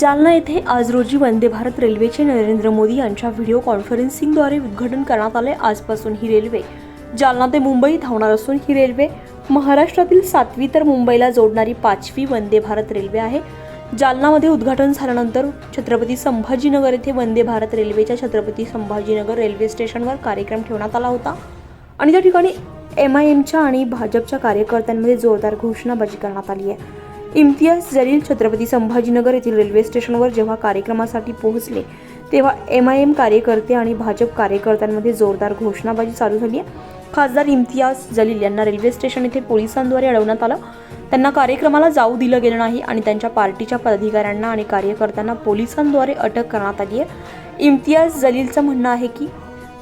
जालना येथे आज रोजी वंदे भारत रेल्वेचे नरेंद्र मोदी यांच्या व्हिडिओ कॉन्फरन्सिंगद्वारे उद्घाटन करण्यात आले. आजपासून ही रेल्वे जालना ते मुंबई धावणार असून ही रेल्वे महाराष्ट्रातील सातवी तर मुंबईला जोडणारी पाचवी वंदे भारत रेल्वे आहे. जालनामध्ये उद्घाटन झाल्यानंतर छत्रपती संभाजीनगर येथे वंदे भारत रेल्वेच्या छत्रपती संभाजीनगर रेल्वे स्टेशनवर कार्यक्रम ठेवण्यात आला होता. आणि त्या ठिकाणी एम आय एमच्या आणि भाजपच्या कार्यकर्त्यांमध्ये जोरदार घोषणाबाजी करण्यात आली आहे. इम्तियाज जलील छत्रपती संभाजीनगर येथील रेल्वे स्टेशनवर जेव्हा कार्यक्रमासाठी पोहोचले तेव्हा एम आय एम कार्यकर्ते आणि भाजप कार्यकर्त्यांमध्ये जोरदार घोषणाबाजी चालू झाली आहे. खासदार इम्तियाज जलील यांना रेल्वे स्टेशन येथे पोलिसांद्वारे अडवण्यात आलं. त्यांना कार्यक्रमाला जाऊ दिलं गेलं नाही आणि त्यांच्या पार्टीच्या पदाधिकाऱ्यांना आणि कार्यकर्त्यांना पोलिसांद्वारे अटक करण्यात आली आहे. इम्तियाज जलीलचं म्हणणं आहे की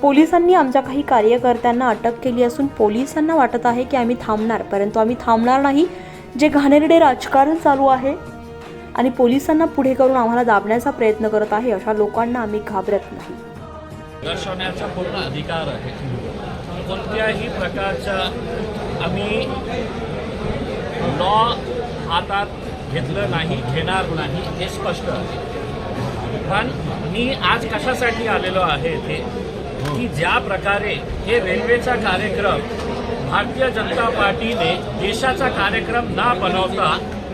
पोलिसांनी आमच्या काही कार्यकर्त्यांना अटक केली असून पोलिसांना वाटत आहे की आम्ही थांबणार परंतु आम्ही थांबणार नाही. जे घाणेरडे राजकारण चालू आहे आणि पोलिसांना पुढे करून आम्हाला दाबण्याचा प्रयत्न करत आहे अशा लोकांना आम्ही घाबरत नाही. दर्शवण्याचा पूर्ण अधिकार आहे. कोणत्याही प्रकारच्या आम्ही लॉ हातात घेतलं नाही घेणार नाही हे स्पष्ट आहे. पण मी आज कशासाठी आलेलो आहे ते की ज्या प्रकारे हे रेल्वेचा कार्यक्रम भारतीय जनता पार्टीने देशाचा कार्यक्रम न बनवता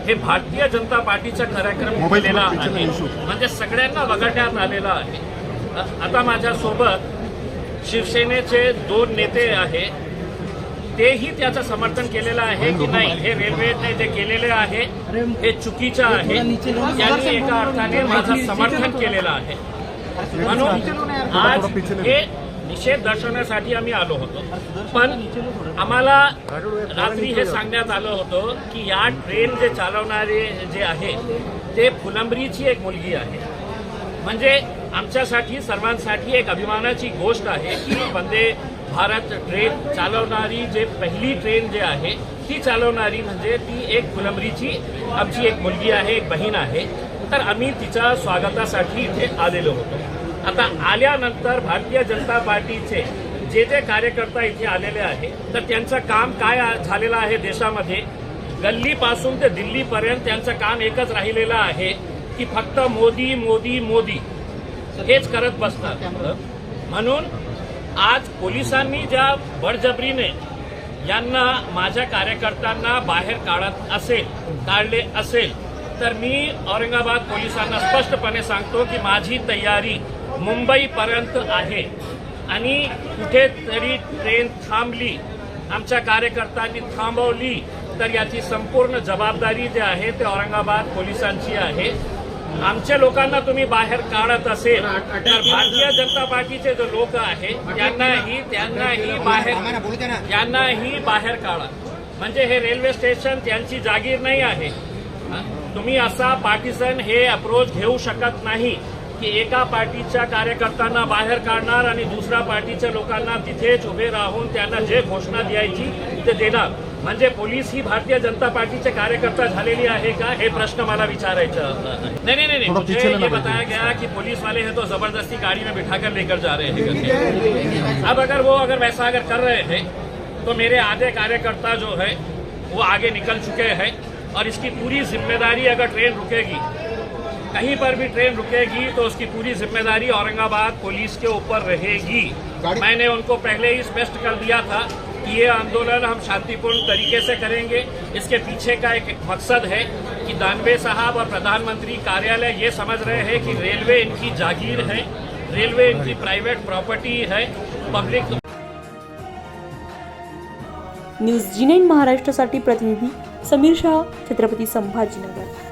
हे भारतीय जनता पार्टीचा कार्यक्रम केलेला आहे. म्हणजे सगळ्यांना वगळण्यात आलेला आहे. आता माझ्यासोबत शिवसेनेचे दोन नेते आहे. तेही त्याचं समर्थन केलेलं आहे की नाही हे रेल्वेने जे केलेले आहे हे चुकीचं आहे. त्यांनी एका अर्थाने माझं समर्थन केलेलं आहे. म्हणून आज हे निषेध दर्शवण्यासाठी आम्ही आलो होतो. पण आम्हाला रात्री हे सांगण्यात आलं होतं की या ट्रेन जे चालवणारे जे आहे ते फुलंब्रीची एक मुलगी आहे. म्हणजे आमच्यासाठी सर्वांसाठी एक अभिमानाची गोष्ट आहे की वंदे भारत ट्रेन चालवणारी जे पहिली ट्रेन जे आहे ती चालवणारी म्हणजे ती एक फुलंब्रीची आमची एक मुलगी आहे एक बहीण आहे. तर आम्ही तिच्या स्वागतासाठी इथे आलेलो होतो. आता आल्यानंतर भारतीय जनता पार्टीचे जे जे कार्यकर्ता इथे आलेले आहे तर त्यांचं काम काय झालेलं आहे देशामध्ये? गल्लीपासून ते दिल्लीपर्यंत त्यांचं काम एकच राहिलेलं आहे की फक्त मोदी मोदी मोदी हेच करत बसतात. म्हणून आज पोलिसांनी ज्या बळजबरीने यांना माझ्या कार्यकर्त्यांना बाहेर काढत असेल काढले असेल तर मी औरंगाबाद पोलिसांना स्पष्टपणे सांगतो की माझी तयारी मुंबईपर्यंत आहे. आणि कुठेतरी ट्रेन थांबली आमच्या कार्यकर्त्यांनी थांबवली तर याची संपूर्ण जबाबदारी जी आहे ते औरंगाबाद पोलिसांची आहे. आमच्या लोकांना तुम्ही बाहेर काढत असेल तर भारतीय जनता पार्टीचे जे लोक आहे त्यांनाही त्यांनाही बाहेर त्यांनाही बाहेर काढा. म्हणजे हे रेल्वे स्टेशन त्यांची जागीर नाही आहे. तुम्ही असा पार्टिसन हे अप्रोच घेऊ शकत नाही की एका पार्टीच्या कार्यकर्त्यांना बाहेर काढणार आणि दुसऱ्या पार्टीच्या लोकांना तिथेच उभे राहून त्यांना जे घोषणा द्यायची ते देणार. म्हणजे पोलीस ही भारतीय जनता पार्टीचे कार्यकर्ता झालेली आहे का? हे प्रश्न मला विचारायचं नहीं नहीं नहीं मुझे ये बताया गया कि पुलिस वाले हैं तो ज़बरदस्ती गाड़ी में बिठाकर लेकर जा रहे हैं। अब अगर वो अगर वैसा अगर कर रहे हैं तो मेरे आधे कार्यकर्ता जो है वो आगे निकल चुके हैं। और इसकी पूरी ज़िम्मेदारी अगर ट्रेन रुकेगी कहीं पर भी ट्रेन रुकेगी तो उसकी पूरी ज़िम्मेदारी औरंगाबाद पुलिस के ऊपर रहेगी। मैंने उनको पहले ही स्पष्ट कर दिया था कि ये आंदोलन हम शांतिपूर्ण तरीके से करेंगे। इसके पीछे का एक मकसद है कि दानवे साहब और प्रधानमंत्री कार्यालय ये समझ रहे हैं कि रेलवे इनकी जागीर है रेलवे इनकी प्राइवेट प्रॉपर्टी है पब्लिक न्यूज़ जी नाईन महाराष्ट्रासाठी प्रतिनिधी समीर शाह छत्रपती संभाजीनगर.